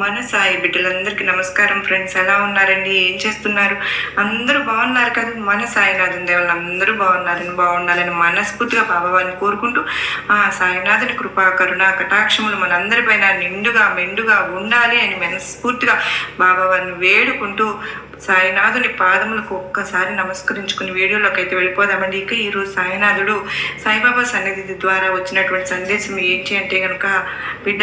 మన సాయి బిడ్డలందరికీ నమస్కారం ఫ్రెండ్స్. ఎలా ఉన్నారండి? ఏం చేస్తున్నారు? అందరూ బాగున్నారు కదా? మన సాయినాథన్ దేవుళ్ళు అందరూ బాగున్నారని బాగుండాలని మనస్ఫూర్తిగా బాబావారిని కోరుకుంటూ ఆ సాయినాథుని కృపా కరుణ కటాక్షములు మనందరిపైన నిండుగా మెండుగా ఉండాలి అని మనస్ఫూర్తిగా బాబావారిని వేడుకుంటూ సాయినాథుని పాదములకు ఒక్కసారి నమస్కరించుకుని వీడియోలోకి అయితే వెళ్ళిపోదామండి. ఇక ఈరోజు సాయినాథుడు సాయిబాబా సన్నిధి ద్వారా వచ్చినటువంటి సందేశం ఏంటి అంటే కనుక బిడ్డ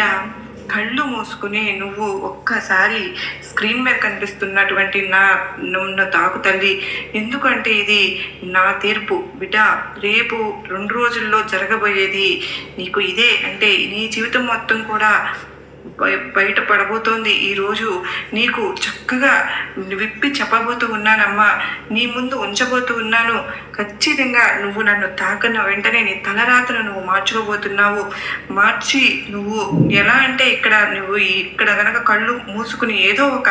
కళ్ళు మూసుకుని నువ్వు ఒక్కసారి స్క్రీన్ మీద కనిపిస్తున్నటువంటి నా నన్ను తాకు తల్లి ఎందుకంటే ఇది నా తీర్పు. బిడ్డ రేపు రెండు రోజుల్లో జరగబోయేది నీకు ఇదే. అంటే నీ జీవితం మొత్తం కూడా బయట పడబోతోంది. ఈరోజు నీకు చక్కగా విప్పి చెప్పబోతూ ఉన్నానమ్మా. నీ ముందు ఉంచబోతూ ఉన్నాను. ఖచ్చితంగా నువ్వు నన్ను తాకన్న వెంటనే నీ తలరాతను నువ్వు మార్చుకోబోతున్నావు. మార్చి నువ్వు ఎలా అంటే ఇక్కడ నువ్వు ఇక్కడ కనుక కళ్ళు మూసుకుని ఏదో ఒక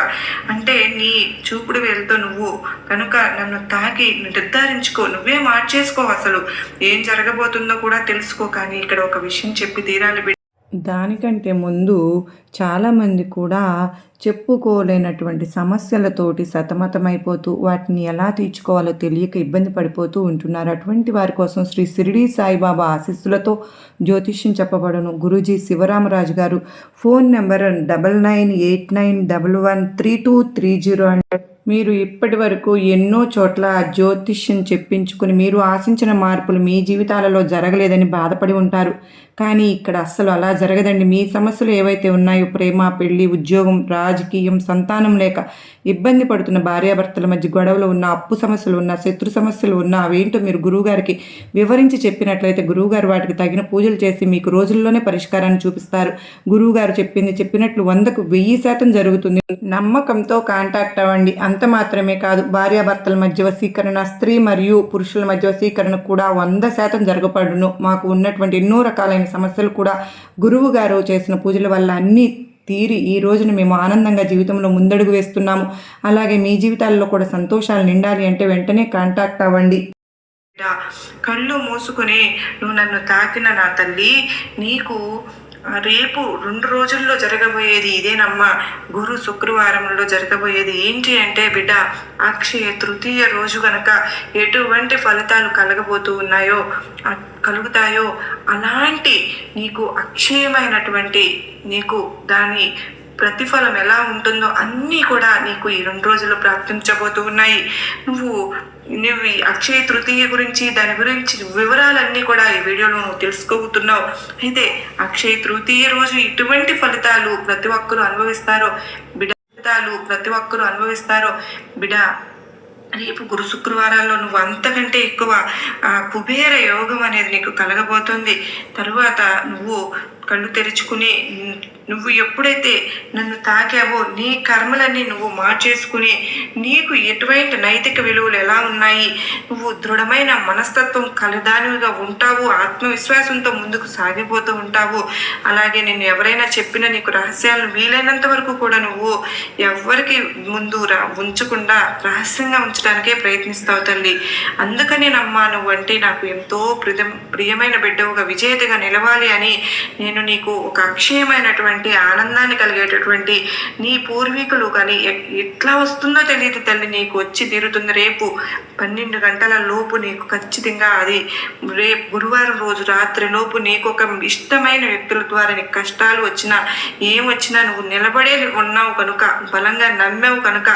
అంటే నీ చూపుడు వేలుతో నువ్వు కనుక నన్ను తాకి నిర్ధారించుకో. నువ్వే మార్చేసుకో అసలు. ఏం జరగబోతుందో కూడా తెలుసుకో. కానీ ఇక్కడ ఒక విషయం చెప్పి తీరాలి దానికంటే ముందు చాలామంది కూడా చెప్పుకోలేనటువంటి సమస్యలతోటి సతమతమైపోతూ వాటిని ఎలా తీర్చుకోవాలో తెలియక ఇబ్బంది పడిపోతూ ఉంటున్నారు. అటువంటి వారి కోసం శ్రీ షిరిడి సాయిబాబా ఆశీస్సులతో జ్యోతిష్యం చెప్పబడను. గురూజీ శివరామరాజు గారు phone number double nine eight nine double one three two three zero మీరు ఇప్పటి వరకు ఎన్నో చోట్ల జ్యోతిష్యం చెప్పించుకుని మీరు ఆశించిన మార్పులు మీ జీవితాలలో జరగలేదని బాధపడి ఉంటారు. కానీ ఇక్కడ అస్సలు అలా జరగదండి. మీ సమస్యలు ఏవైతే ఉన్నాయో ప్రేమ పెళ్ళి ఉద్యోగం రాజకీయం సంతానం లేక ఇబ్బంది పడుతున్న భార్యాభర్తల మధ్య గొడవలు ఉన్న అప్పు సమస్యలు ఉన్న శత్రు సమస్యలు ఉన్న అవేంటో మీరు గురువుగారికి వివరించి చెప్పినట్లయితే గురువుగారు వాటికి తగిన పూజలు చేసి మీకు రోజుల్లోనే పరిష్కారాన్ని చూపిస్తారు. గురువుగారు చెప్పింది చెప్పినట్లు వందకు వెయ్యి శాతం జరుగుతుంది. నమ్మకంతో కాంటాక్ట్ అవ్వండి. అంత మాత్రమే కాదు భార్యాభర్తల మధ్య వశీకరణ స్త్రీ మరియు పురుషుల మధ్య వశీకరణ కూడా వంద శాతం జరగబడును. మాకు ఉన్నటువంటి ఎన్నో రకాలైన సమస్యలు కూడా గురువు గారు చేసిన పూజల వల్ల అన్నీ తీరి ఈ రోజున మేము ఆనందంగా జీవితంలో ముందడుగు వేస్తున్నాము. అలాగే మీ జీవితాల్లో కూడా సంతోషాలు నిండాలి అంటే వెంటనే కాంటాక్ట్ అవ్వండి. కళ్ళు మూసుకుని నువ్వు నన్ను తాకిన నా తల్లి నీకు రేపు రెండు రోజుల్లో జరగబోయేది ఇదేనమ్మా గురు శుక్రవారంలో జరగబోయేది ఏంటి అంటే బిడ్డ అక్షయ తృతీయ రోజు గనక ఎటువంటి ఫలితాలు కలగబోతూ ఉన్నాయో కలుగుతాయో అలాంటి నీకు అక్షయమైనటువంటి నీకు దాని ప్రతిఫలం ఎలా ఉంటుందో అన్నీ కూడా నీకు ఈ రెండు రోజుల్లో ప్రాప్తించబోతూ ఉన్నాయి. నువ్వు నువ్వు అక్షయ తృతీయ గురించి దాని గురించి వివరాలన్నీ కూడా ఈ వీడియోలో నువ్వు తెలుసుకోబోతున్నావు. అయితే అక్షయ తృతీయ రోజు ఇటువంటి ఫలితాలు ప్రతి ఒక్కరూ అనుభవిస్తారో బిడ ఫలితాలు ప్రతి ఒక్కరూ అనుభవిస్తారో బిడ రేపు గురు శుక్రవారాల్లో నువ్వు అంతకంటే ఎక్కువ కుబేర యోగం అనేది నీకు కలగబోతుంది. తరువాత నువ్వు కళ్ళు తెరుచుకుని నువ్వు ఎప్పుడైతే నన్ను తాకావో నీ కర్మలన్నీ నువ్వు మార్చేసుకుని నీకు ఎటువంటి నైతిక విలువలు ఎలా ఉన్నాయి? నువ్వు దృఢమైన మనస్తత్వం కలదానివిగా ఉంటావు ఆత్మవిశ్వాసంతో ముందుకు సాగిపోతూ ఉంటావు. అలాగే నేను ఎవరైనా చెప్పిన నీకు రహస్యాలను వీలైనంత వరకు కూడా నువ్వు ఎవరికి ముందు రా ఉంచకుండా రహస్యంగా ఉంచడానికే ప్రయత్నిస్తావు తల్లి. అందుకని నమ్మా నువ్వు అంటే నాకు ఎంతో ప్రియ ప్రియమైన బిడ్డవుగా విజేతగా నిలవాలి అని నేను నీకు ఒక అక్షయమైనటువంటి ఆనందాన్ని కలిగేటటువంటి నీ పూర్వీకులు కానీ ఎ- ఎట్లా వస్తుందో తెలియదు తల్లి నీకు వచ్చి తీరుతుంది. రేపు పన్నెండు గంటల లోపు నీకు ఖచ్చితంగా అది రేపు గురువారం రోజు రాత్రి లోపు నీకు ఒక ఇష్టమైన వ్యక్తుల ద్వారా నీకు కష్టాలు వచ్చినా ఏం వచ్చినా నువ్వు నిలబడే ఉన్నావు కనుక బలంగా నమ్మావు కనుక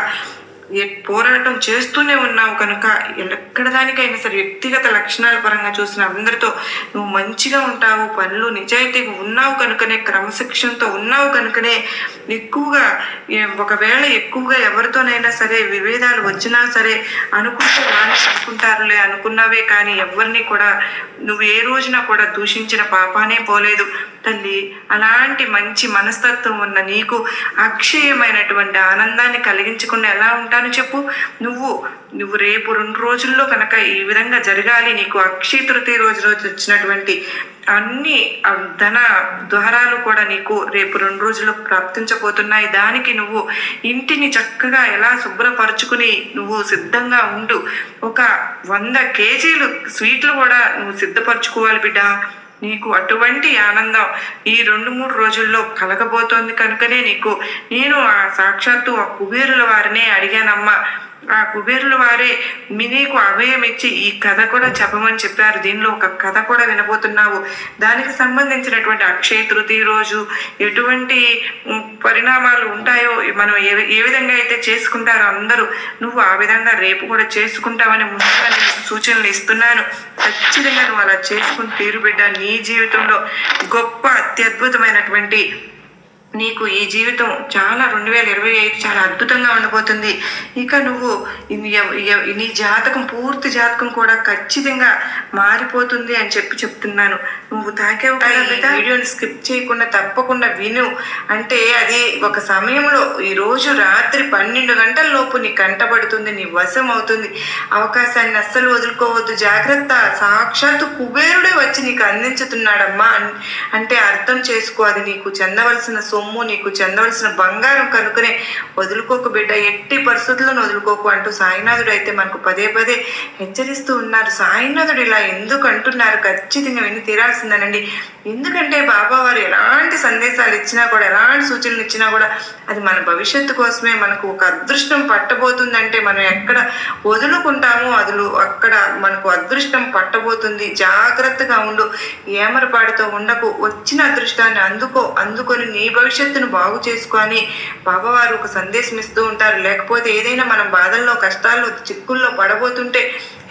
పోరాటం చేస్తూనే ఉన్నావు కనుక ఎక్కడ దానికైనా సరే వ్యక్తిగత లక్షణాల పరంగా చూసిన అందరితో నువ్వు మంచిగా ఉంటావు పనులు నిజాయితీగా ఉన్నావు కనుకనే క్రమశిక్షణతో ఉన్నావు కనుకనే ఎక్కువగా ఒకవేళ ఎక్కువగా ఎవరితోనైనా సరే విభేదాలు వచ్చినా సరే అనుకుంటే వాళ్ళు అనుకుంటారులే అనుకున్నావే కానీ ఎవరిని కూడా నువ్వు ఏ రోజున కూడా దూషించిన పాపానే పోలేదు. తల్లి అలాంటి మంచి మనస్తత్వం ఉన్న నీకు అక్షయమైనటువంటి ఆనందాన్ని కలిగించకుండా ఎలా అంటాను చెప్పు. నువ్వు నువ్వు రేపు రెండు రోజుల్లో కనుక ఈ విధంగా జరగాలి నీకు అక్షయ తృతీయ రోజు రోజు వచ్చినటువంటి అన్ని ధన ద్వారాలు కూడా నీకు రేపు రెండు రోజుల్లో ప్రాప్తించబోతున్నాయి. దానికి నువ్వు ఇంటిని చక్కగా ఎలా శుభ్రపరచుకుని నువ్వు సిద్ధంగా ఉండు. ఒక వంద కేజీలు స్వీట్లు కూడా నువ్వు సిద్ధపరచుకోవాలి బిడ్డ. నీకు అటువంటి ఆనందం ఈ రెండు మూడు రోజుల్లో కలగబోతోంది కనుకనే నీకు నేను ఆ సాక్షాత్తు ఆ కుబేరుల వారినే అడిగానమ్మా. ఆ కుబేరుల వారే మినీకు అభయం ఇచ్చి ఈ కథ కూడా చెప్పమని చెప్పారు. దీనిలో ఒక కథ కూడా వినబోతున్నావు. దానికి సంబంధించినటువంటి అక్షయ తృతీయ రోజు ఎటువంటి పరిణామాలు ఉంటాయో మనం ఏ ఏ విధంగా అయితే చేసుకుంటారో అందరూ నువ్వు ఆ విధంగా రేపు కూడా చేసుకుంటావని ముందుగా నేను సూచనలు ఇస్తున్నాను. ఖచ్చితంగా నువ్వు అలా చేసుకుని తీరు బిడ్డ. నీ జీవితంలో గొప్ప అత్యద్భుతమైనటువంటి నీకు ఈ జీవితం చాలా రెండు వేల ఇరవై ఐదు చాలా అద్భుతంగా ఉండబోతుంది. ఇక నువ్వు నీ జాతకం పూర్తి జాతకం కూడా ఖచ్చితంగా మారిపోతుంది అని చెప్పి చెప్తున్నాను. నువ్వు? ఈ వీడియోని స్కిప్ చేయకుండా తప్పకుండా విను. అంటే అది ఒక సమయంలో ఈ రోజు రాత్రి పన్నెండు గంటల లోపు నీ కంటపడుతుంది నీ వశం అవుతుంది. అవకాశాన్ని అస్సలు వదులుకోవద్దు. జాగ్రత్త. సాక్షాత్తు కుబేరుడే వచ్చి నీకు అందించుతున్నాడమ్మా. అంటే అర్థం చేసుకో అది నీకు చెందవలసిన సొమ్ము నీకు చెందవలసిన బంగారం కనుకనే వదులుకోకు బిడ్డ ఎట్టి పరిస్థితులను వదులుకోకు అంటూ సాయినాథుడు అయితే మనకు పదే పదే హెచ్చరిస్తూ ఉన్నారు. సాయినాథుడు ఇలా ఎందుకు అంటున్నారు? ఖచ్చితంగా విని తీరాల్సిందేనండి. ఎందుకంటే బాబా వారు ఎలాంటి సందేశాలు ఇచ్చినా కూడా ఎలాంటి సూచనలు ఇచ్చినా కూడా అది మన భవిష్యత్తు కోసమే మనకు ఒక అదృష్టం పట్టబోతుందంటే మనం ఎక్కడ వదులుకుంటామో అదులు అక్కడ మనకు అదృష్టం పట్టబోతుంది. జాగ్రత్తగా ఉండు ఏమరపాటుతో ఉండకు. వచ్చిన అదృష్టాన్ని అందుకో అందుకొని నీ భవిష్యత్తును బాగు చేసుకొని బాబావారు ఒక సందేశం ఇస్తూ ఉంటారు. లేకపోతే ఏదైనా మనం బాధల్లో కష్టాల్లో చిక్కుల్లో పడబోతుంటే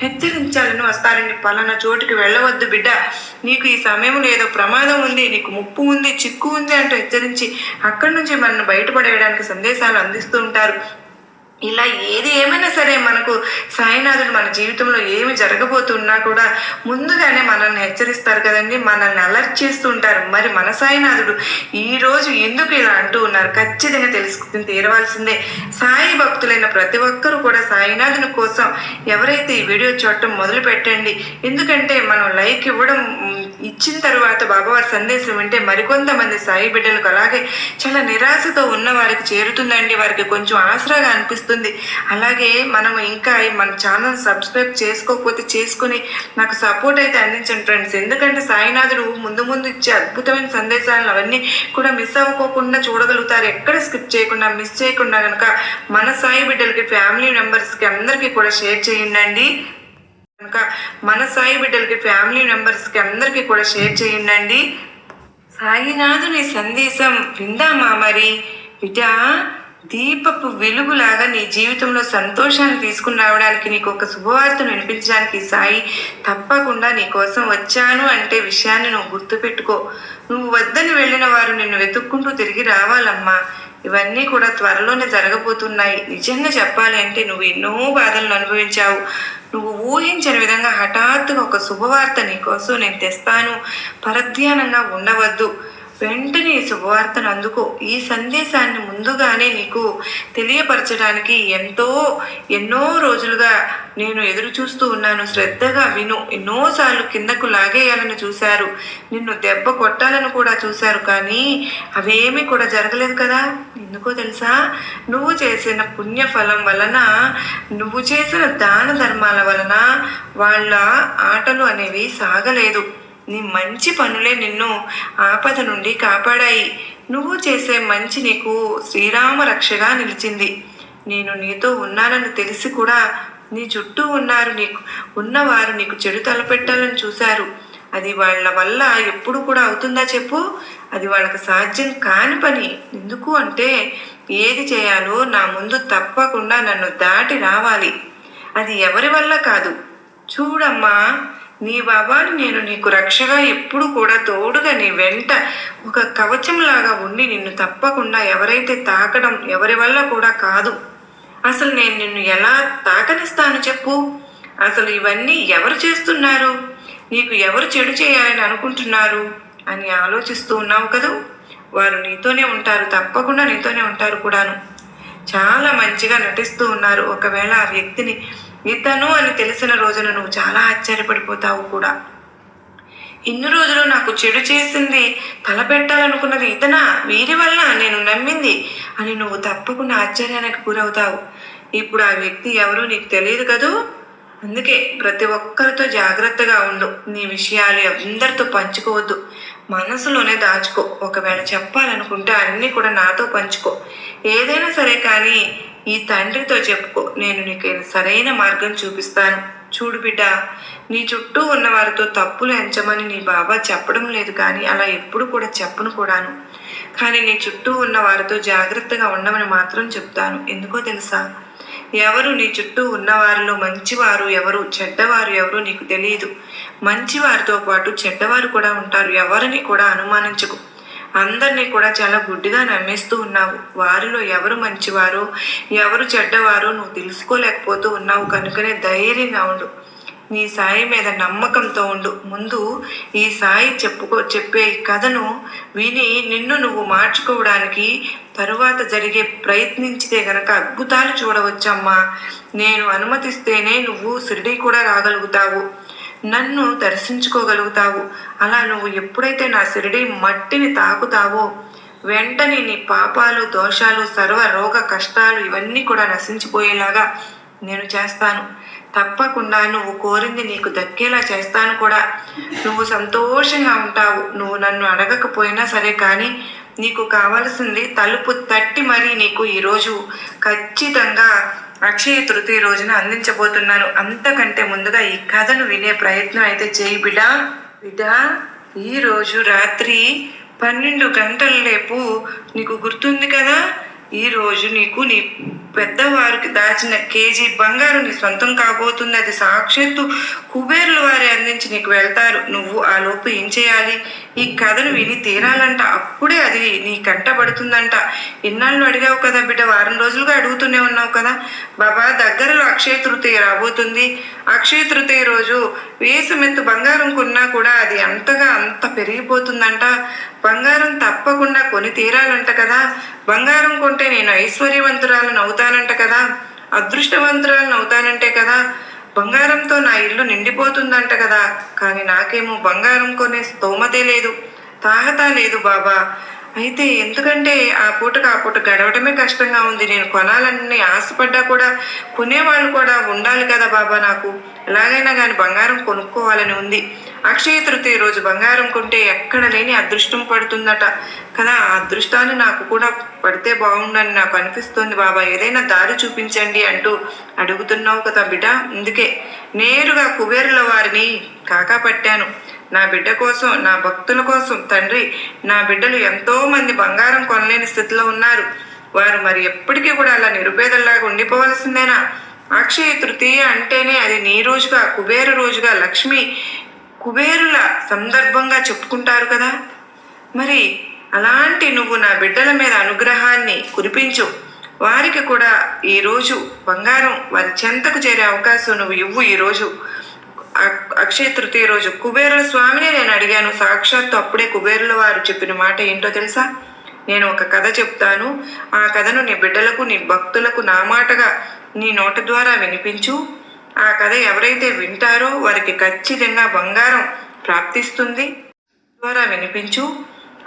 హెచ్చరించాలని వస్తారండి పలానా చోటుకి వెళ్ళవద్దు బిడ్డ. నీకు ఈ సమయంలో ఏదో ప్రమాదం ఉంది నీకు ముప్పు ఉంది చిక్కు ఉంది అంటూ హెచ్చరించి అక్కడి నుంచి మనల్ని బయటపడేయడానికి సందేశాలు అందిస్తూ ఉంటారు. ఇలా ఏది ఏమైనా సరే మనకు సాయినాథుడు మన జీవితంలో ఏమి జరగబోతున్నా కూడా ముందుగానే మనల్ని హెచ్చరిస్తారు కదండి. మనల్ని అలర్ట్ చేస్తూ ఉంటారు. మరి మన సాయినాథుడు ఈరోజు ఎందుకు ఇలా అంటూ ఉన్నారు? ఖచ్చితంగా తెలుసుకుని తీరవలసిందే. సాయి భక్తులైన ప్రతి ఒక్కరూ కూడా సాయినాథుని కోసం ఎవరైతే ఈ వీడియో చూడటం మొదలు పెట్టండి ఎందుకంటే మనం లైక్ ఇవ్వడం ఇచ్చిన తర్వాత బాబావారి సందేశం వింటే మరికొంతమంది సాయి బిడ్డలకు అలాగే చాలా నిరాశతో ఉన్న వారికి చేరుతుందండి. వారికి కొంచెం ఆసరాగా అనిపిస్తుంది. అలాగే మనం ఇంకా మన ఛానల్ సబ్స్క్రైబ్ చేసుకోకపోతే చేసుకుని నాకు సపోర్ట్ అయితే అందించండి ఫ్రెండ్స్. ఎందుకంటే సాయినాథుడు ముందు ముందు ఇచ్చే అద్భుతమైన సందేశాలను అవన్నీ కూడా మిస్ అవ్వకోకుండా చూడగలుగుతారు. ఎక్కడ స్కిప్ చేయకుండా మిస్ చేయకుండా కనుక మన సాయి బిడ్డలకి ఫ్యామిలీ మెంబర్స్కి అందరికీ కూడా షేర్ చేయండి కనుక మన సాయి బిడ్డలకి ఫ్యామిలీ మెంబర్స్కి అందరికీ కూడా షేర్ చేయండి సాయినాథుని సందేశం విందామా మరి? బిడ్డ దీపపు వెలుగులాగా నీ జీవితంలో సంతోషాన్ని తీసుకుని రావడానికి నీకు ఒక శుభవార్తను వినిపించడానికి సాయి తప్పకుండా నీ కోసం వచ్చాను అంటే విషయాన్ని నువ్వు గుర్తుపెట్టుకో. నువ్వు వద్దని వెళ్ళిన వారు నిన్ను వెతుక్కుంటూ తిరిగి రావాలమ్మా. ఇవన్నీ కూడా త్వరలోనే జరగబోతున్నాయి. నిజంగా చెప్పాలంటే నువ్వు ఎన్నో బాధలను అనుభవించావు. నువ్వు ఊహించని విధంగా హఠాత్తుగా ఒక శుభవార్త నీకోసం నేను తెస్తాను. పరధ్యానంగా ఉండవద్దు. వెంటనే శుభవార్తను అందుకో. ఈ సందేశాన్ని ముందుగానే నీకు తెలియపరచడానికి ఎంతో ఎన్నో రోజులుగా నేను ఎదురు చూస్తూ ఉన్నాను. శ్రద్ధగా విను. ఎన్నోసార్లు కిందకు లాగేయాలని చూశారు. నిన్ను దెబ్బ కొట్టాలని కూడా చూశారు. కానీ అవేమీ కూడా జరగలేదు కదా? ఎందుకో తెలుసా? నువ్వు చేసిన పుణ్యఫలం వలన నువ్వు చేసిన దాన ధర్మాల వలన వాళ్ళ ఆటలు అనేవి సాగలేదు. నీ మంచి పనులే నిన్ను ఆపద నుండి కాపాడాయి. నువ్వు చేసే మంచి నీకు శ్రీరామ రక్షగా నిలిచింది. నేను నీతో ఉన్నానని తెలిసి కూడా నీ చుట్టూ ఉన్నారు నీకు ఉన్నవారు నీకు చెడు తలపెట్టాలని చూశారు. అది వాళ్ళ వల్ల ఎప్పుడు కూడా అవుతుందా చెప్పు? అది వాళ్ళకి సాధ్యం కాని పని. ఎందుకు అంటే ఏది చేయాలో నా ముందు తప్పకుండా నన్ను దాటి రావాలి. అది ఎవరి వల్ల కాదు. చూడమ్మా నీ బాబాని నేను నీకు రక్షగా ఎప్పుడు కూడా తోడుగా నీ వెంట ఒక కవచంలాగా ఉండి నిన్ను తప్పకుండా ఎవరైతే తాకడం ఎవరి వల్ల కూడా కాదు. అసలు నేను నిన్ను ఎలా తాకనిస్తాను చెప్పు? అసలు ఇవన్నీ ఎవరు చేస్తున్నారు? నీకు ఎవరు చెడు చేయాలని అనుకుంటున్నారు? అని ఆలోచిస్తూ ఉన్నావు కదూ? వారు నీతోనే ఉంటారు తప్పకుండా నీతోనే ఉంటారు కూడాను. చాలా మంచిగా నటిస్తూ ఉన్నారు. ఒకవేళ ఆ వ్యక్తిని ఇతను అని తెలిసిన రోజున నువ్వు చాలా ఆశ్చర్యపడిపోతావు కూడా. ఇన్ని రోజులు నాకు చెడు చేసింది తలపెట్టాలనుకున్నది ఇతనా? వీరి వల్ల నేను నమ్మింది అని నువ్వు తప్పకుండా ఆశ్చర్యానికి గురవుతావు. ఇప్పుడు ఆ వ్యక్తి ఎవరు నీకు తెలియదు కదూ? అందుకే ప్రతి ఒక్కరితో జాగ్రత్తగా ఉండు. నీ విషయాలు అందరితో పంచుకోవద్దు. మనసులోనే దాచుకో. ఒకవేళ చెప్పాలనుకుంటే అన్నీ కూడా నాతో పంచుకో. ఏదైనా సరే కానీ ఈ తండ్రితో చెప్పుకో. నేను నీకు సరైన మార్గం చూపిస్తాను. చూడు బిడ్డ నీ చుట్టూ ఉన్న వారితో తప్పులు ఎంచమని నీ బాబా చెప్పడం లేదు కానీ అలా ఎప్పుడు కూడా చెప్పను కూడాను. కానీ నీ చుట్టూ ఉన్న వారితో జాగ్రత్తగా ఉండమని మాత్రం చెప్తాను. ఎందుకో తెలుసా? ఎవరు నీ చుట్టూ ఉన్నవారిలో మంచివారు ఎవరు చెడ్డవారు ఎవరు నీకు తెలియదు. మంచివారితో పాటు చెడ్డవారు కూడా ఉంటారు. ఎవరిని కూడా అనుమానించకు. అందరినీ కూడా చాలా గుడ్డిగా నమ్మేస్తూ ఉన్నావు. వారిలో ఎవరు మంచివారో ఎవరు చెడ్డవారో నువ్వు తెలుసుకోలేకపోతూ ఉన్నావు. కనుకనే ధైర్యంగా ఉండు. నీ సాయి మీద నమ్మకంతో ఉండు. ముందు ఈ సాయి చెప్పుకో చెప్పే కథను విని నిన్ను నువ్వు మార్చుకోవడానికి తరువాత జరిగే ప్రయత్నించితే గనక అద్భుతాలు చూడవచ్చమ్మా. నేను అనుమతిస్తేనే నువ్వు షిరిడి కూడా రాగలుగుతావు. నన్ను దర్శించుకోగలుగుతావు. అలా నువ్వు ఎప్పుడైతే నా శిరిడి మట్టిని తాకుతావో వెంటనే నీ పాపాలు దోషాలు సర్వ రోగ కష్టాలు ఇవన్నీ కూడా నశించిపోయేలాగా నేను చేస్తాను. తప్పకుండా నువ్వు కోరింది నీకు దక్కేలా చేస్తాను కూడా. నువ్వు సంతోషంగా ఉంటావు. నువ్వు నన్ను అడగకపోయినా సరే కానీ నీకు కావలసింది తలుపు తట్టి మరీ నీకు ఈరోజు. ఖచ్చితంగా అక్షయ తృతీయ రోజున అందించబోతున్నాను అంతకంటే ముందుగా ఈ కథను వినే ప్రయత్నం అయితే చేయి బిడా. బిడా ఈరోజు రాత్రి పన్నెండు గంటల రేపు నీకు గుర్తుంది కదా? ఈరోజు నీకు నీ పెద్దవారికి దాచిన కేజీ బంగారు నీ సొంతం కాబోతుంది అది సాక్షాత్తు కుబేర్లు వారి అందించి నీకు వెళ్తారు. నువ్వు ఆ లోపు ఏం చేయాలి? ఈ కథను విని తీరాలంట. అప్పుడే అది నీ కంట పడుతుందంట. ఇన్నాళ్ళు అడిగావు కదా బిడ్డ వారం రోజులుగా అడుగుతూనే ఉన్నావు కదా. బాబా దగ్గరలో అక్షయ తృతీయ రాబోతుంది. అక్షయ తృతీయ రోజు వేసమెత్తు బంగారం కొన్నా కూడా అది అంతగా అంత పెరిగిపోతుందంట. బంగారం తప్పకుండా కొని తీరాలంట కదా. బంగారం కొంటే నేను ఐశ్వర్యవంతురాలను అవుతానంట కదా. అదృష్టవంతురాలను అవుతానంటే కదా. బంగారంతో నా ఇల్లు నిండిపోతుందంట కదా. కానీ నాకేమో బంగారం కొనే స్తోమతే లేదు. తాహత లేదు బాబా. అయితే ఎందుకంటే ఆ పూటకు ఆ పూట గడవడమే కష్టంగా ఉంది. నేను కొనాలని ఆశపడ్డా కూడా కొనేవాళ్ళు కూడా ఉండాలి కదా బాబా నాకు. ఎలాగైనా కానీ బంగారం కొనుక్కోవాలని ఉంది. అక్షయ తృతీయ రోజు బంగారం కొంటే ఎక్కడ లేని అదృష్టం పడుతుందట. కదా ఆ అదృష్టాన్ని నాకు కూడా పడితే బాగుండని నాకు అనిపిస్తుంది బాబా. ఏదైనా దారి చూపించండి అంటూ అడుగుతున్నావు కదా బిడ్డ. అందుకే నేరుగా కుబేరుల వారిని కాకా పట్టాను. నా బిడ్డ కోసం నా భక్తుల కోసం తండ్రి నా బిడ్డలు ఎంతో మంది బంగారం కొనలేని స్థితిలో ఉన్నారు. వారు మరి ఎప్పటికీ కూడా అలా నిరుపేదల్లాగా ఉండిపోవలసిందేనా? అక్షయ తృతీయ అంటేనే అది నీ రోజుగా కుబేర రోజుగా లక్ష్మి కుబేరుల సందర్భంగా చెప్పుకుంటారు కదా? మరి అలాంటి నువ్వు నా బిడ్డల మీద అనుగ్రహాన్ని కురిపించు. వారికి కూడా ఈరోజు బంగారం వారి చెంతకు చేరే అవకాశం నువ్వు ఇవ్వు ఈరోజు అక్షయ తృతీయ రోజు కుబేరుల స్వామిని నేను అడిగాను. సాక్షాత్తు అప్పుడే కుబేరుల వారు చెప్పిన మాట ఏంటో తెలుసా? నేను ఒక కథ చెప్తాను. ఆ కథను నీ బిడ్డలకు నీ భక్తులకు నా మాటగా నీ నోట ద్వారా వినిపించు. ఆ కథ ఎవరైతే వింటారో వారికి ఖచ్చితంగా బంగారం ప్రాప్తిస్తుంది. ద్వారా వినిపించు.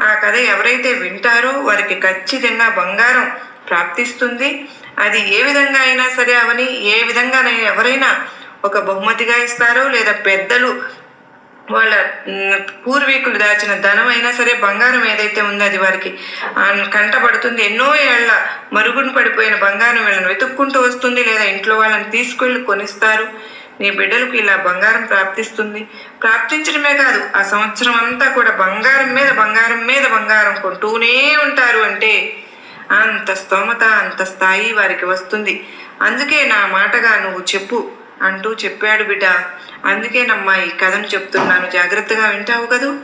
ఆ కథ ఎవరైతే వింటారో వారికి ఖచ్చితంగా బంగారం ప్రాప్తిస్తుంది. అది ఏ విధంగా అయినా సరే అవని ఏ విధంగా ఎవరైనా ఒక బహుమతిగా ఇస్తారు లేదా పెద్దలు వాళ్ళ పూర్వీకులు దాచిన ధనం అయినా సరే బంగారం ఏదైతే ఉందో అది వారికి కంటపడుతుంది. ఎన్నో ఏళ్ళ మరుగున పడిపోయిన బంగారం వీళ్ళని వెతుక్కుంటూ వస్తుంది లేదా ఇంట్లో వాళ్ళని తీసుకెళ్ళి కొనిస్తారు. నీ బిడ్డలకు ఇలా బంగారం ప్రాప్తిస్తుంది. ప్రాప్తించడమే కాదు ఆ సంవత్సరం అంతా కూడా బంగారం మీద బంగారం మీద బంగారం కొంటూనే ఉంటారు అంటే అంత స్తోమత అంత స్థాయి వారికి వస్తుంది. అందుకే నా మాటగా నువ్వు చెప్పు. అంటూ చెప్పాడు బిడ్డ. అందుకేనమ్మా ఈ కథను చెప్తున్నాను. జాగ్రత్తగా వింటావు కదూ?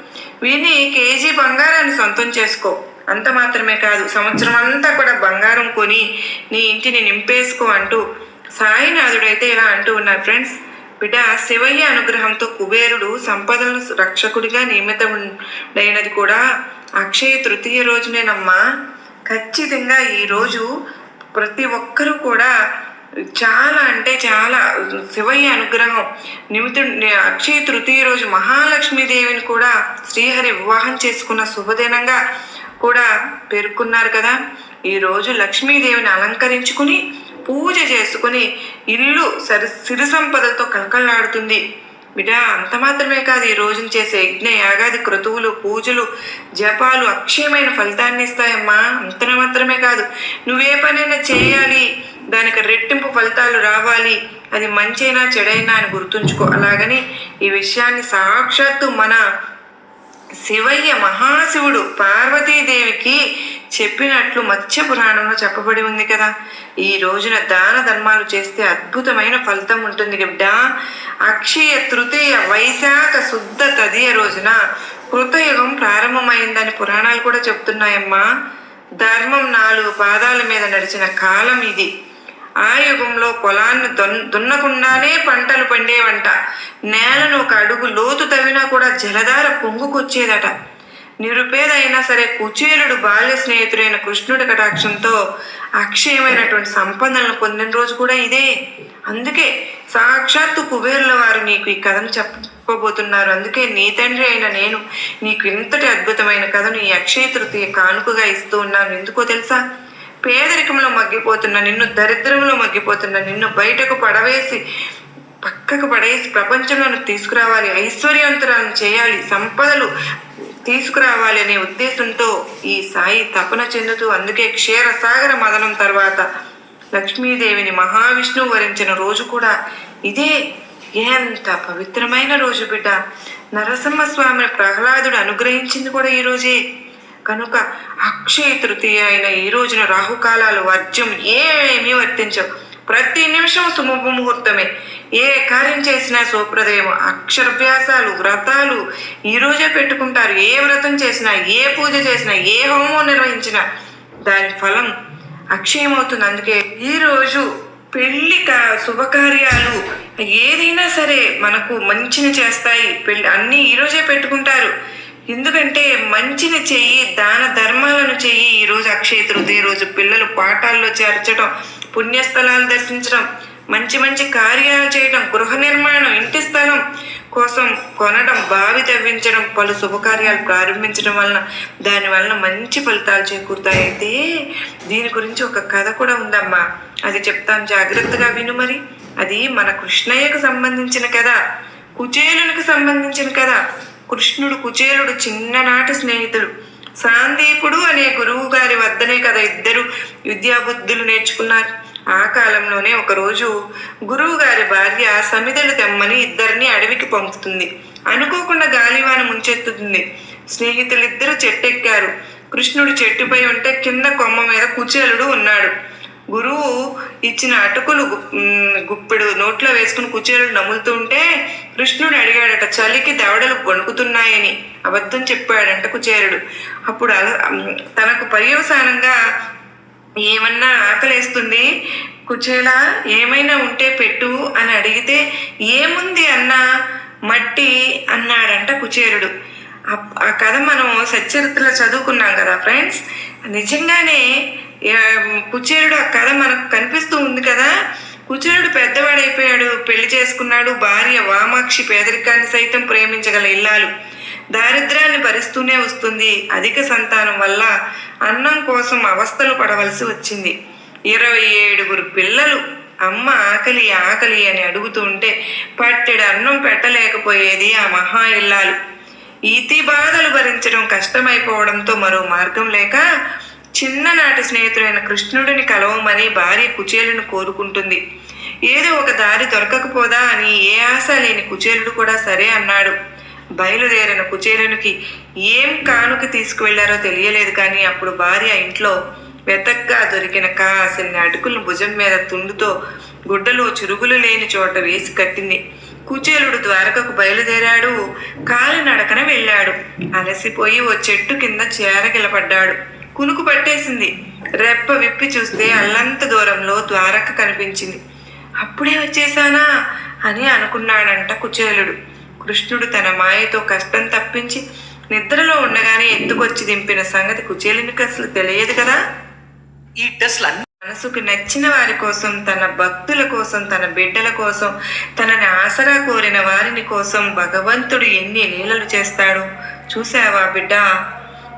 విని కేజీ బంగారాన్ని సొంతం చేసుకో. అంత మాత్రమే కాదు సంవత్సరం అంతా కూడా బంగారం కొని నీ ఇంటిని నింపేసుకో అంటూ సాయినాథుడైతే ఇలా అంటూ ఉన్నారు ఫ్రెండ్స్. బిడ్డ శివయ్య అనుగ్రహంతో కుబేరుడు సంపదలను రక్షకుడిగా నియమితమైనది కూడా అక్షయ తృతీయ రోజునేనమ్మా. ఖచ్చితంగా ఈ రోజు ప్రతి ఒక్కరూ కూడా చాలా అంటే చాలా శివయ్య అనుగ్రహం. నిమిత్త అక్షయ తృతీయ రోజు మహాలక్ష్మీదేవిని కూడా శ్రీహరి వివాహం చేసుకున్న శుభదినంగా కూడా పేర్కొన్నారు కదా. ఈరోజు లక్ష్మీదేవిని అలంకరించుకుని పూజ చేసుకుని ఇల్లు సరి సిరి సంపదలతో కలకల్లాడుతుంది బిడ్డ అంత మాత్రమే కాదు ఈ రోజున చేసే యజ్ఞ యాగాది క్రతువులు పూజలు జపాలు అక్షయమైన ఫలితాన్ని ఇస్తాయమ్మా. అంత మాత్రమే కాదు నువ్వే పనైనా చేయాలి. దానికి రెట్టింపు ఫలితాలు రావాలి అది మంచైనా చెడైనా అని గుర్తుంచుకో అలాగని ఈ విషయాన్ని సాక్షాత్తు మన శివయ్య మహాశివుడు పార్వతీదేవికి చెప్పినట్లు మత్స్య పురాణంలో చెప్పబడి ఉంది కదా. ఈ రోజున దాన ధర్మాలు చేస్తే అద్భుతమైన ఫలితం ఉంటుంది బిడ్డ. అక్షయ తృతీయ వైశాఖ శుద్ధ తదియ రోజున కృతయుగం ప్రారంభమైందని పురాణాలు కూడా చెప్తున్నాయమ్మా. ధర్మం నాలుగు పాదాల మీద నడిచిన కాలం ఇది. ఆ యుగంలో పొలాన్ని దున్ దున్నకుండానే పంటలు పండేవంట. నేలను ఒక అడుగు లోతు తవ్వినా కూడా జలధార పొంగుకొచ్చేదట. నిరుపేద అయినా సరే కుచేలుడు బాల్య స్నేహితుడైన కృష్ణుడి కటాక్షంతో అక్షయమైనటువంటి సంపదలను పొందిన రోజు కూడా ఇదే. అందుకే సాక్షాత్తు కుబేరుల వారు నీకు ఈ కథను చెప్పబోతున్నారు. అందుకే నీ తండ్రి అయిన నేను నీకు ఇంతటి అద్భుతమైన కథను ఈ అక్షయ తృతీయ కానుకగా ఇస్తూ ఉన్నాను. ఎందుకో తెలుసా? పేదరికంలో మగ్గిపోతున్న నిన్ను దరిద్రంలో మగ్గిపోతున్న నిన్ను బయటకు పడవేసి పక్కకు పడేసి ప్రపంచంలో తీసుకురావాలి ఐశ్వర్యవంతురాలను చేయాలి సంపదలు తీసుకురావాలి అనే ఉద్దేశంతో ఈ సాయి తపన చెందుతూ అందుకే క్షీరసాగర మదనం తర్వాత లక్ష్మీదేవిని మహావిష్ణువు వరించిన రోజు కూడా ఇదే ఎంత పవిత్రమైన రోజు బిడ్డ. నరసింహస్వామిని ప్రహ్లాదుడు అనుగ్రహించింది కూడా ఈ రోజే. కనుక అక్షయ తృతీయ అయిన ఈ రోజున రాహుకాలాలు వర్జ్యం ఏమీ వర్తించవు. ప్రతి నిమిషం శుభ ముహూర్తమే. ఏ కార్యం చేసినా శుభప్రదయం అక్షరభ్యాసాలు వ్రతాలు ఈ రోజే పెట్టుకుంటారు. ఏ వ్రతం చేసినా ఏ పూజ చేసినా ఏ హోమం నిర్వహించినా దాని ఫలం అక్షయమవుతుంది. అందుకే ఈరోజు పెళ్ళి కా శుభకార్యాలు ఏదైనా సరే మనకు మంచిని చేస్తాయి. పెళ్ళి అన్నీ ఈరోజే పెట్టుకుంటారు. ఎందుకంటే మంచిని చెయ్యి దాన ధర్మాలను చెయ్యి. ఈరోజు అక్షయ తృతీయ రోజు పిల్లలు పాఠాల్లో చేర్చడం పుణ్యస్థలాలు దర్శించడం మంచి మంచి కార్యాలు చేయడం గృహ నిర్మాణం ఇంటి స్థలం కోసం కొనడం బావి తవ్వించడం పలు శుభకార్యాలు ప్రారంభించడం వలన దాని వలన మంచి ఫలితాలు చేకూరుతాయి. దీని గురించి ఒక కథ కూడా ఉందమ్మా. అది చెప్తాను జాగ్రత్తగా విను మరి. అది మన కృష్ణయ్యకు సంబంధించిన కథ కుచేలునికి సంబంధించిన కథ. కృష్ణుడు కుచేలుడు చిన్ననాటి స్నేహితుడు. సాందీపుడు అనే గురువు గారి వద్దనే కదా ఇద్దరు విద్యాబుద్ధులు నేర్చుకున్నారు. ఆ కాలంలోనే ఒకరోజు గురువు గారి భార్య సమిదలు తెమ్మని ఇద్దరిని అడవికి పంపుతుంది. అనుకోకుండా గాలివాన ముంచెత్తుతుంది. స్నేహితులిద్దరూ చెట్టెక్కారు. కృష్ణుడు చెట్టుపై ఉంటే కింద కొమ్మ మీద కుచేలుడు ఉన్నాడు. గురువు ఇచ్చిన అటుకులు గుప్పెడు నోట్లో వేసుకుని కుచేలు నములుతుంటే కృష్ణుడు అడిగాడట చలికి దవడలు వణుకుతున్నాయని అబద్ధం చెప్పాడంట కుచేరుడు. అప్పుడు తనకు పర్యవసానంగా ఏమన్నా ఆకలేస్తుంది? కుచేలా ఏమైనా ఉంటే పెట్టు అని అడిగితే ఏముంది అన్నా? మట్టి అన్నాడంట కుచేరుడు. ఆ- కథ మనం సచ్చరిత్రలో చదువుకున్నాం కదా ఫ్రెండ్స్? నిజంగానే కుచేరుడు ఆ కథ మనకు కనిపిస్తూ ఉంది కదా? కుచేరుడు పెద్దవాడైపోయాడు పెళ్ళి చేసుకున్నాడు భార్య వామాక్షి పేదరికాన్ని సైతం ప్రేమించగల ఇల్లాలు. దారిద్ర్యాన్ని భరిస్తూనే వస్తుంది. అధిక సంతానం వల్ల అన్నం కోసం అవస్థలు పడవలసి వచ్చింది. ఇరవై ఏడుగురు పిల్లలు. అమ్మ ఆకలి ఆకలి అని అడుగుతూ ఉంటే పట్టెడు అన్నం పెట్టలేకపోయేది ఆ మహా ఇల్లాలు. ఈతి బాధలు భరించడం కష్టమైపోవడంతో మరో మార్గం లేక చిన్ననాటి స్నేహితుడైన కృష్ణుడిని కలవమని భార్య కుచేలును కోరుకుంటుంది. ఏదో ఒక దారి దొరకకపోదా అని ఏ ఆశ లేని కుచేలుడు కూడా సరే అన్నాడు. బయలుదేరిన కుచేలునికి ఏం కానుక తీసుకువెళ్ళారో తెలియలేదు కానీ అప్పుడు భార్య ఇంట్లో వెతగ్గా దొరికిన కాసిన్ని అటుకులను భుజం మీద తుండుతో గుడ్డలో చురుగులు లేని చోట వేసి కట్టింది. కుచేలుడు ద్వారకకు బయలుదేరాడు. కాలినడకన వెళ్ళాడు. అలసిపోయి ఓ చెట్టు కింద చేరగిలపడ్డాడు. కునుకు పట్టేసింది. రెప్ప విప్పి చూస్తే అల్లంత దూరంలో ద్వారక కనిపించింది. అప్పుడే వచ్చేసానా అని అనుకున్నాడంట కుచేలుడు. కృష్ణుడు తన మాయతో కష్టం తప్పించి నిద్రలో ఉండగానే ఎత్తుకొచ్చి దింపిన సంగతి కుచేలునికి అసలు తెలియదు కదా? ఈ టెస్ట్లు మనసుకు నచ్చిన వారి కోసం తన భక్తుల కోసం తన బిడ్డల కోసం తనని ఆసరా కోరిన వారిని కోసం భగవంతుడు ఎన్ని లీలలు చేస్తాడు? చూసావా బిడ్డ?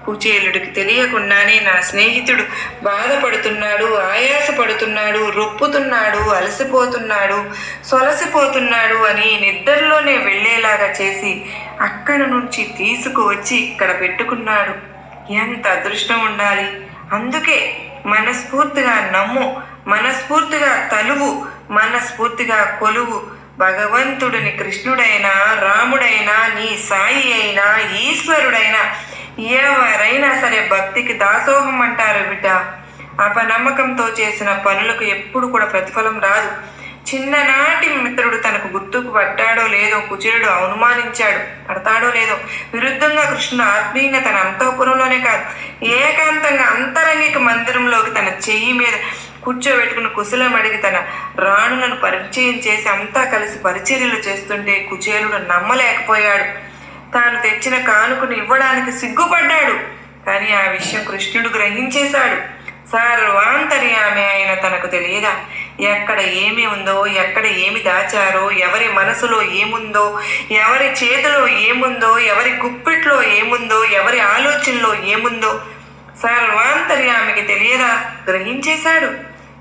కుచేలుడికి తెలియకుండానే నా స్నేహితుడు బాధపడుతున్నాడు ఆయాసపడుతున్నాడు రొప్పుతున్నాడు అలసిపోతున్నాడు సొలసిపోతున్నాడు అని నిద్రలోనే వెళ్ళేలాగా చేసి అక్కడ నుంచి తీసుకువచ్చి ఇక్కడ పెట్టుకున్నాడు. ఎంత అదృష్టం ఉండాలి. అందుకే మనస్ఫూర్తిగా నమ్ము మనస్ఫూర్తిగా తలువు మనస్ఫూర్తిగా కొలువు. భగవంతుడిని కృష్ణుడైనా రాముడైనా నీ సాయి అయినా ఈశ్వరుడైనా ఎవరైనా సరే భక్తికి దాసోహం అంటారు బిడ్డ. అపనమ్మకంతో చేసిన పనులకు ఎప్పుడు కూడా ప్రతిఫలం రాదు. చిన్ననాటి మిత్రుడు తనకు గుర్తుకు పట్టాడో లేదో కుచేరుడు అనుమానించాడు. పడతాడో లేదో. విరుద్ధంగా కృష్ణుడు ఆత్మీయంగా తన అంతఃపురంలోనే కాదు ఏకాంతంగా అంతరంగిక మందిరంలోకి తన చెయ్యి మీద కూర్చోబెట్టుకుని కుశలం అడిగి తన రాణులను పరిచయం చేసి అంతా కలిసి పరిచర్యలు చేస్తుంటే కుచేరుడు నమ్మలేకపోయాడు. తాను తెచ్చిన కానుకను ఇవ్వడానికి సిగ్గుపడ్డాడు. కానీ ఆ విషయం కృష్ణుడు గ్రహించేశాడు. సర్వాంతర్యామి ఆయన తనకు తెలియదా? ఎక్కడ ఏమి ఉందో ఎక్కడ ఏమి దాచారో ఎవరి మనసులో ఏముందో ఎవరి చేతిలో ఏముందో ఎవరి గుప్పిట్లో ఏముందో ఎవరి ఆలోచనలో ఏముందో సర్వాంతర్యామికి తెలియదా? గ్రహించేశాడు.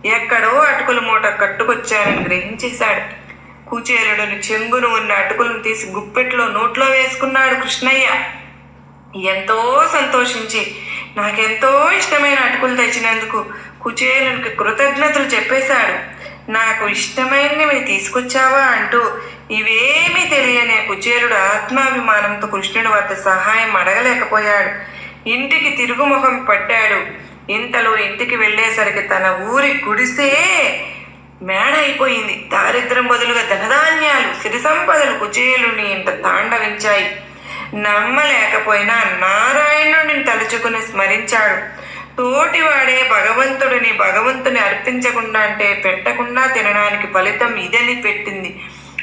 ఎక్కడో అటుకుల మూట కట్టుకొచ్చారని గ్రహించేశాడు. కుచేలుడుని చెంగును ఉన్న అటుకులను తీసి గుప్పెట్లో నోట్లో వేసుకున్నాడు కృష్ణయ్య. ఎంతో సంతోషించి నాకెంతో ఇష్టమైన అటుకులు తెచ్చినందుకు కుచేలునికి కృతజ్ఞతలు చెప్పేశాడు. నాకు ఇష్టమైనవి తీసుకొచ్చావా అంటూ ఇవేమీ తెలియని కుచేలుడు ఆత్మాభిమానంతో కృష్ణుడి వద్ద సహాయం అడగలేకపోయాడు. ఇంటికి తిరుగుముఖం పట్టాడు. ఇంతలో ఇంటికి వెళ్ళేసరికి తన ఊరి గుడిసే మేడ అయిపోయింది దారిద్రం బదులుగా ధనధాన్యాలు సిరి సంపదలు కుచేలుని ఇంత తాండవించాయి. నమ్మలేకపోయినా నారాయణుడిని తలుచుకుని స్మరించాడు. తోటివాడే భగవంతుడిని భగవంతుని అర్పించకుండా అంటే పెట్టకుండా తినడానికి ఫలితం ఇదని పెట్టింది.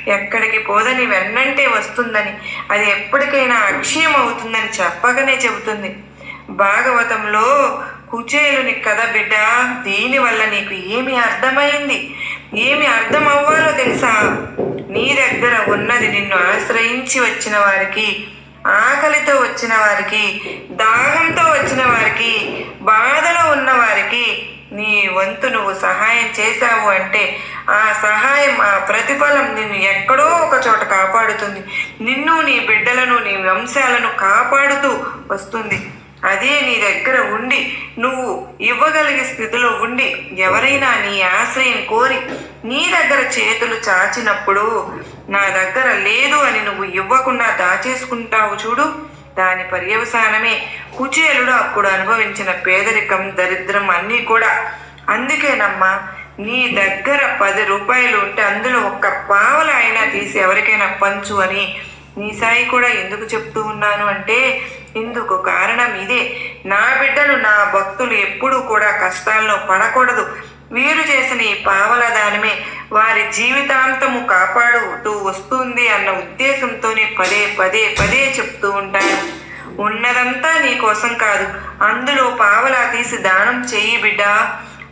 ఎక్కడికి పోదని వెన్నంటే వస్తుందని అది ఎప్పటికైనా అక్షయం అవుతుందని చెప్పగానే చెబుతుంది. భాగవతంలో కుచేలుని కథ బిడ్డ దీనివల్ల నీకు ఏమి అర్థమైంది? ఏమి అర్థం అవ్వాలో తెలుసా? నీ దగ్గర ఉన్నది నిన్ను ఆశ్రయించి వచ్చిన వారికి ఆకలితో వచ్చిన వారికి దాహంతో వచ్చిన వారికి బాధలో ఉన్న వారికి నీ వంతు నువ్వు సహాయం చేశావు అంటే ఆ సహాయం ఆ ప్రతిఫలం నిన్ను ఎక్కడో ఒక చోట కాపాడుతుంది. నిన్ను నీ బిడ్డలను నీ వంశాలను కాపాడుతూ వస్తుంది. అదే నీ దగ్గర ఉండి నువ్వు ఇవ్వగలిగే స్థితిలో ఉండి ఎవరైనా నీ ఆశ్రయం కోరి నీ దగ్గర చేతులు చాచినప్పుడు నా దగ్గర లేదు అని నువ్వు ఇవ్వకుండా దాచేసుకుంటావు చూడు. దాని పర్యవసానమే కుచేలుడు అప్పుడు అనుభవించిన పేదరికం దరిద్రం అన్నీ కూడా. అందుకేనమ్మా నీ దగ్గర పది రూపాయలు ఉంటే అందులో ఒక్క పావల అయినా తీసి ఎవరికైనా పంచు అని నీ సాయి కూడా ఎందుకు చెప్తూ ఉన్నాను అంటే ఇందుకు కారణం ఇదే. నా బిడ్డలు నా భక్తులు ఎప్పుడూ కూడా కష్టాల్లో పడకూడదు. వీరు చేసిన ఈ పావల దానమే వారి జీవితాంతము కాపాడుతూ వస్తుంది అన్న ఉద్దేశంతోనే పదే పదే పదే చెప్తూ ఉంటాను ఉన్నదంతా నీ కోసం కాదు అందులో పావలా తీసి దానం చెయ్యి బిడ్డ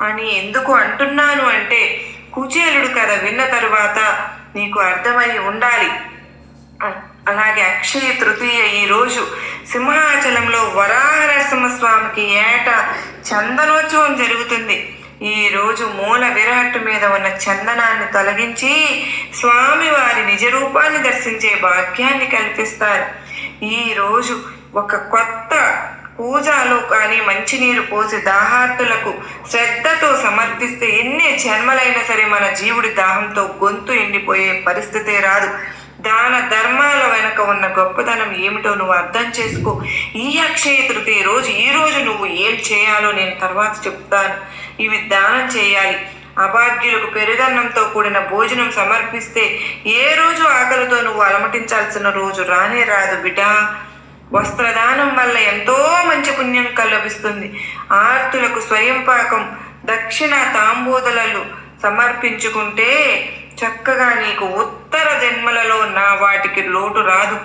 అని ఎందుకు అంటున్నాను అంటే కుచేలుడు కథ విన్న తరువాత నీకు అర్థమై ఉండాలి. అలాగే అక్షయ తృతీయ ఈ రోజు సింహాచలంలో వరాహనరసింహస్వామికి ఏట చందనోత్సవం జరుగుతుంది. ఈ రోజు మూల విరాట్టు మీద ఉన్న చందనాన్ని తొలగించి స్వామి వారి నిజ రూపాన్ని దర్శించే భాగ్యాన్ని కల్పిస్తారు. ఈ రోజు ఒక కొత్త పూజలో కానీ మంచినీరు పోసి దాహార్తులకు శ్రద్ధతో సమర్పిస్తే ఎన్ని జన్మలైనా సరే మన జీవుడి దాహంతో గొంతు ఎండిపోయే పరిస్థితే రాదు. దాన ధర్మాల వెనుక ఉన్న గొప్పతనం ఏమిటో నువ్వు అర్థం చేసుకో. ఈ అక్షయ తృతీయ రోజు ఈ రోజు నువ్వు ఏం చేయాలో నేను తర్వాత చెప్తాను. ఇవి దానం చేయాలి. అభాగ్యులకు పెరుగన్నంతో కూడిన భోజనం సమర్పిస్తే ఏ రోజు ఆకలితో నువ్వు అలమటించాల్సిన రోజు రానే రాదు బిడ్డా. వస్త్రదానం వల్ల ఎంతో మంచి పుణ్యం కలభిస్తుంది ఆర్తులకు స్వయం పాకం దక్షిణ తాంబూదలలు సమర్పించుకుంటే చక్కగా నీకు ఉత్తర జన్మలలో నా వాటికి లోటు రాదు.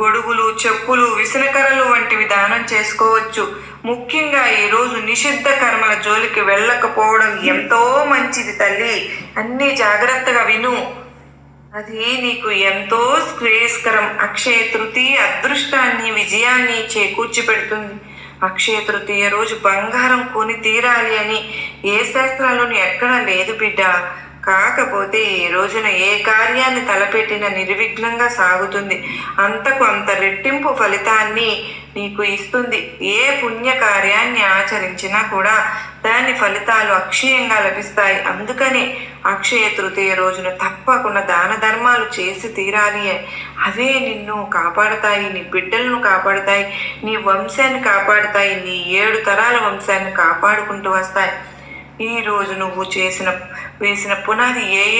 గొడుగులు చెప్పులు విసనకరలు వంటివి దానం చేసుకోవచ్చు. ముఖ్యంగా ఈరోజు నిషిద్ధ కర్మల జోలికి వెళ్ళకపోవడం ఎంతో మంచిది తల్లి. అన్నీ జాగ్రత్తగా విను. అది నీకు ఎంతో శ్రేయస్కరం. అక్షయ తృతీయ అదృష్టాన్ని విజయాన్ని చేకూర్చి పెడుతుంది అక్షయ తృతీయ రోజు బంగారం కొని తీరాలి అని ఏ శాస్త్రాల్లోనూ ఎక్కడా లేదు బిడ్డ. కాకపోతే ఈ రోజున ఏ కార్యాన్ని తలపెట్టిన నిర్విఘ్నంగా సాగుతుంది. అంతకు అంత రెట్టింపు ఫలితాన్ని నీకు ఇస్తుంది. ఏ పుణ్య కార్యాన్ని ఆచరించినా కూడా దాని ఫలితాలు అక్షయంగా లభిస్తాయి. అందుకనే అక్షయ తృతీయ రోజున తప్పకుండా దాన ధర్మాలు చేసి తీరాలి. అవే నిన్ను కాపాడతాయి నీ బిడ్డలను కాపాడతాయి నీ వంశాన్ని కాపాడుతాయి నీ ఏడు తరాల వంశాన్ని కాపాడుకుంటూ వస్తాయి. ఈ రోజు నువ్వు చేసిన వేసిన పునాది ఏ ఏ